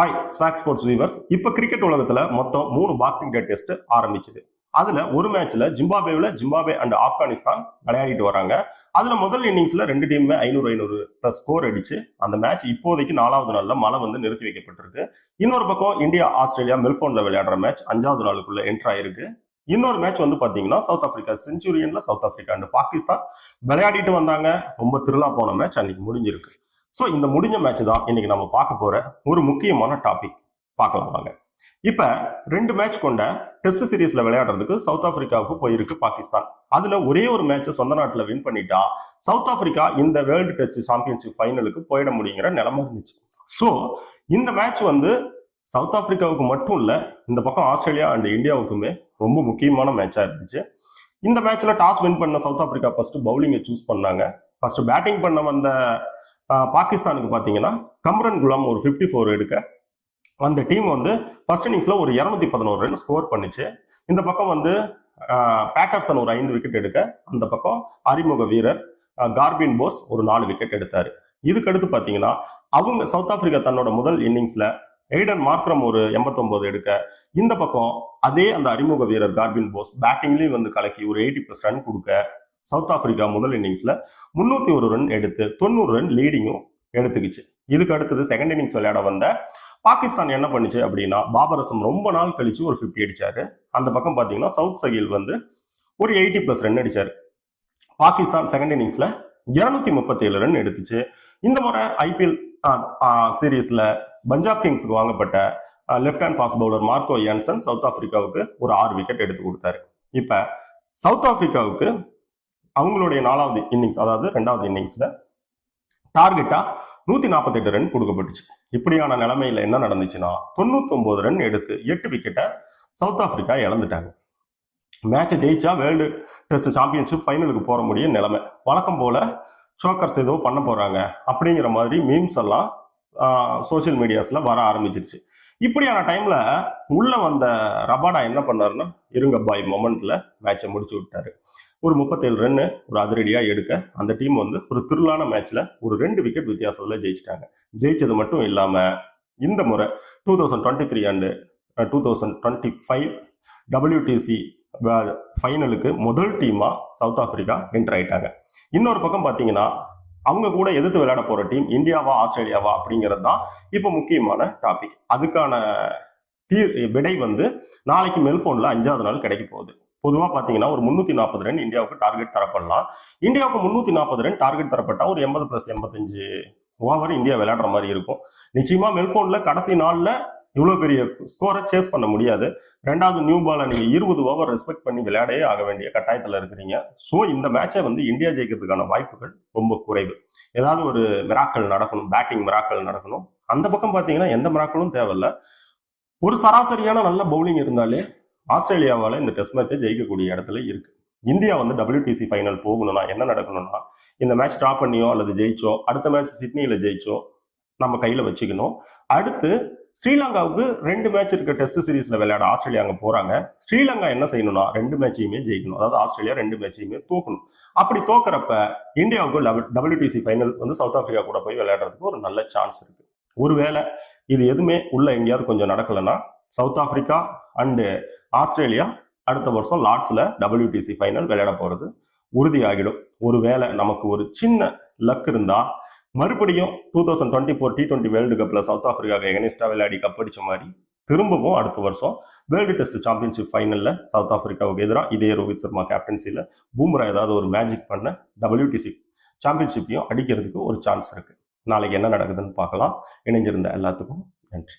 Hi swag sports viewers இப்போ cricket உலகத்தில் மொத்தம் மூணு பாக்ஸிங் டே டெஸ்ட் ஆரம்பிச்சுது. அதில் ஒரு மேட்ச்சில் ஜிம்பாபேவில் ஜிம்பாபே அண்ட் ஆப்கானிஸ்தான் விளையாடிட்டு வராங்க. அதில் முதல் இன்னிங்ஸில் ரெண்டு டீமுமே ஐநூறு ஐநூறு ப்ளஸ் ஸ்கோர் அடிச்சு அந்த மேட்ச் இப்போதைக்கு நாலாவது நாளில் மழை வந்து நிறுத்தி வைக்கப்பட்டிருக்கு. இன்னொரு பக்கம் இந்தியா ஆஸ்திரேலியா மெல்போனில் விளையாடுற மேட்ச் அஞ்சாவது நாளுக்குள்ள என்ட்ரு ஆயிருக்கு. இன்னொரு மேட்ச் வந்து பாத்தீங்கன்னா சவுத் ஆப்பிரிக்கா செஞ்சுரியன்ல சவுத் ஆப்பிரிக்கா அண்ட் பாகிஸ்தான் விளையாடிட்டு வந்தாங்க. ரொம்ப திருளா போன மேட்ச் அன்னைக்கு முடிஞ்சிருக்கு. ஸோ இந்த முடிஞ்ச மேட்ச் தான் இன்னைக்கு நம்ம பார்க்க போற ஒரு முக்கியமான டாபிக் பார்க்கலாம் வாங்க. இப்ப ரெண்டு மேட்ச் கொண்ட டெஸ்ட் சீரீஸ்ல விளையாடுறதுக்கு சவுத் ஆப்பிரிக்காவுக்கு போயிருக்கு பாகிஸ்தான். அதுல ஒரே ஒரு மேட்ச் சொந்த நாட்டுல வின் பண்ணிட்டா சவுத் ஆப்பிரிக்கா இந்த வேர்ல்டு டெஸ்ட் சாம்பியன்ஷிப் ஃபைனலுக்கு போயிட முடியுங்கிற நிலைமை இருந்துச்சு. ஸோ இந்த மேட்ச் வந்து சவுத் ஆப்பிரிக்காவுக்கு மட்டும் இல்ல இந்த பக்கம் ஆஸ்திரேலியா அண்ட் இந்தியாவுக்குமே ரொம்ப முக்கியமான மேட்சா இருந்துச்சு. இந்த மேட்ச்ல டாஸ் வின் பண்ண சவுத் ஆப்பிரிக்கா ஃபர்ஸ்ட் பவுலிங்கை சூஸ் பண்ணாங்க. ஃபர்ஸ்ட் பேட்டிங் பண்ண வந்த பாகிஸ்தானுக்கு பார்த்தீங்கன்னா கம்ரன் குலாம் ஒரு 54 ஃபோர் எடுக்க அந்த டீம் வந்து ஃபர்ஸ்ட் இன்னிங்ஸில் ஒரு இரநூத்தி பதினோரு ரன் ஸ்கோர் பண்ணுச்சு. இந்த பக்கம் வந்து பேட்டர்சன் ஒரு ஐந்து விக்கெட் எடுக்க அந்த பக்கம் அறிமுக வீரர் கார்பின் போஸ் ஒரு நாலு விக்கெட் எடுத்தார். இதுக்கடுத்து பார்த்தீங்கன்னா அவங்க சவுத் ஆப்பிரிக்கா தன்னோட முதல் இன்னிங்ஸில் எய்டன் மார்க்ரம் ஒரு 89 எடுக்க இந்த பக்கம் அதே அந்த அறிமுக வீரர் கார்பின் போஸ் பேட்டிங்லேயும் வந்து கலக்கி ஒரு எயிட்டி ப்ளஸ் ரன் கொடுக்க சவுத் ஆப்பிரிக்கா முதல் இன்னிங்ஸில் முந்நூற்றி ஒரு ரன் எடுத்து தொண்ணூறு ரன் லீடிங்கும் எடுத்துக்கிச்சு. இதுக்கு அடுத்தது செகண்ட் இன்னிங்ஸ் விளையாட வந்த பாகிஸ்தான் என்ன பண்ணுச்சு அப்படின்னா பாபரசம் ரொம்ப நாள் கழிச்சு ஒரு 50 அடிச்சாரு. அந்த பக்கம் பார்த்தீங்கன்னா சவுத் சகில் வந்து ஒரு எயிட்டி பிளஸ் ரன் அடிச்சார். பாகிஸ்தான் செகண்ட் இன்னிங்ஸில் இருநூத்தி முப்பத்தி ஏழு ரன் எடுத்துச்சு. இந்த முறை ஐபிஎல் சீரீஸில் பஞ்சாப் கிங்ஸுக்கு வாங்கப்பட்ட left hand fast bowler Marco Jansen south ஆப்பிரிக்காவுக்கு ஒரு ஆறு விக்கெட் எடுத்து கொடுத்தாரு. இப்போ சவுத் ஆப்பிரிக்காவுக்கு அவங்களுடைய நாலாவது இன்னிங்ஸ் அதாவது ரெண்டாவது இன்னிங்ஸ்ல டார்கெட்டா நூத்தி நாற்பத்தெட்டு ரன் கொடுக்கப்பட்டுச்சு. இப்படியான நிலைமையில என்ன நடந்துச்சுன்னா தொண்ணூத்தி ரன் எடுத்து எட்டு விக்கெட்டை சவுத் ஆப்பிரிக்கா இழந்துட்டாங்க. மேட்சை ஜெயிச்சா வேர்ல்டு டெஸ்ட் சாம்பியன்ஷிப் ஃபைனலுக்கு போற முடிய நிலைமை. வழக்கம் போல சோக்கர்ஸ் ஏதோ பண்ண போறாங்க அப்படிங்கிற மாதிரி மீம்ஸ் எல்லாம் சோஷியல் மீடியாஸ்ல வர ஆரம்பிச்சிருச்சு. இப்படியான டைம்ல உள்ள வந்த ரபாடா என்ன பண்ணாருன்னா இருங்க பாய் மொமெண்ட்ல மேட்சை முடிச்சு விட்டாரு. ஒரு முப்பத்தேழு ரன்னு ஒரு அதிரடியாக எடுக்க அந்த டீம் வந்து ஒரு திருளான மேட்ச்சில் ஒரு ரெண்டு விக்கெட் வித்தியாசத்தில் ஜெயிச்சிட்டாங்க. ஜெயிச்சது மட்டும் இல்லாமல் இந்த முறை two thousand twenty three and two thousand twenty five WTC ஃபைனலுக்கு முதல் டீமாக சவுத் ஆப்பிரிக்கா என்டர் ஆயிட்டாங்க. இன்னொரு பக்கம் பார்த்தீங்கன்னா அவங்க கூட எதிர்த்து விளையாட போகிற டீம் இந்தியாவா ஆஸ்திரேலியாவா அப்படிங்கிறது தான் இப்போ முக்கியமான டாபிக் அதுக்கான தீர் விடை வந்து நாளைக்கு மெல்ஃபோனில் அஞ்சாவது நாள் கிடைக்க போகுது. பொதுவாக பார்த்தீங்கன்னா ஒரு முன்னூத்தி நாற்பது ரன் இந்தியாவுக்கு டார்கெட் தரப்படலாம். இந்தியாவுக்கு முன்னூத்தி நாற்பது ரன் டார்கெட் தரப்பட்டால் ஒரு எண்பது பிளஸ் எண்பத்தஞ்சு ஓவர் இந்தியா விளையாடுற மாதிரி இருக்கும். நிச்சயமா மெல்போன்ல கடைசி நாள்ல இவ்வளவு பெரிய ஸ்கோரை சேஸ் பண்ண முடியாது. ரெண்டாவது நியூ பாலை நீங்க இருபது ஓவர் ரெஸ்பெக்ட் பண்ணி விளையாடவே ஆக வேண்டிய கட்டாயத்துல இருக்கிறீங்க. ஸோ இந்த மேட்சை வந்து இந்தியா ஜெயிக்கிறதுக்கான வாய்ப்புகள் ரொம்ப குறைவு. ஏதாவது ஒரு மிராக்கள் நடக்கணும் பேட்டிங் மிராக்கள் நடக்கணும். அந்த பக்கம் பார்த்தீங்கன்னா எந்த மிராக்களும் தேவையில்ல. ஒரு சராசரியான நல்ல பவுலிங் இருந்தாலே ஆஸ்திரேலியாவால் இந்த டெஸ்ட் மேட்சை ஜெயிக்கக்கூடிய இடத்துல இருக்கு. இந்தியா வந்து டபிள்யூடிசி ஃபைனல் போகணும்னா என்ன நடக்கணும்னா இந்த மேட்ச் ட்ரா பண்ணியோ அல்லது ஜெயிச்சோ அடுத்த மேட்ச் சிட்னியில் ஜெயிச்சோ நம்ம கையில் வச்சுக்கணும். அடுத்து ஸ்ரீலங்காவுக்கு ரெண்டு மேட்ச் இருக்க டெஸ்ட் சீரீஸ்ல விளையாட ஆஸ்திரேலியா அங்கே போறாங்க. ஸ்ரீலங்கா என்ன செய்யணும்னா ரெண்டு மேட்சையுமே ஜெயிக்கணும். அதாவது ஆஸ்திரேலியா ரெண்டு மேட்சையுமே தோக்கணும். அப்படி தோக்கிறப்ப இந்தியாவுக்கு டபிள்யூடிசி ஃபைனல் வந்து சவுத் ஆப்பிரிக்கா கூட போய் விளையாடுறதுக்கு ஒரு நல்ல சான்ஸ் இருக்கு. ஒருவேளை இது எதுவுமே உள்ள எங்கேயாவது கொஞ்சம் நடக்கலைன்னா சவுத் ஆப்பிரிக்கா அண்டு ஆஸ்திரேலியா அடுத்த வருஷம் லார்ட்ஸில் டபிள்யூடிசி ஃபைனல் விளையாட போகிறது உறுதியாகிடும். ஒருவேளை நமக்கு ஒரு சின்ன லக் இருந்தா மறுபடியும் two thousand twenty four T twenty world கப்பில் சவுத் ஆப்பிரிக்காவுக்கு எகனிஸ்டா விளையாடி கப்படிச்ச மாதிரி திரும்பவும் அடுத்த வருஷம் வேர்ல்டு டெஸ்ட் சாம்பியன்ஷிப் ஃபைனலில் சவுத் ஆப்பிரிக்காவுக்கு எதிராக இதே ரோஹித் சர்மா கேப்டன்சியில் பூம்ரா ஏதாவது ஒரு மேஜிக் பண்ண டபிள்யூடிசி சாம்பியன்ஷிப்பையும் அடிக்கிறதுக்கு ஒரு சான்ஸ் இருக்குது நாளைக்கு என்ன நடக்குதுன்னு பார்க்கலாம். இணைஞ்சிருந்த எல்லாத்துக்கும் நன்றி.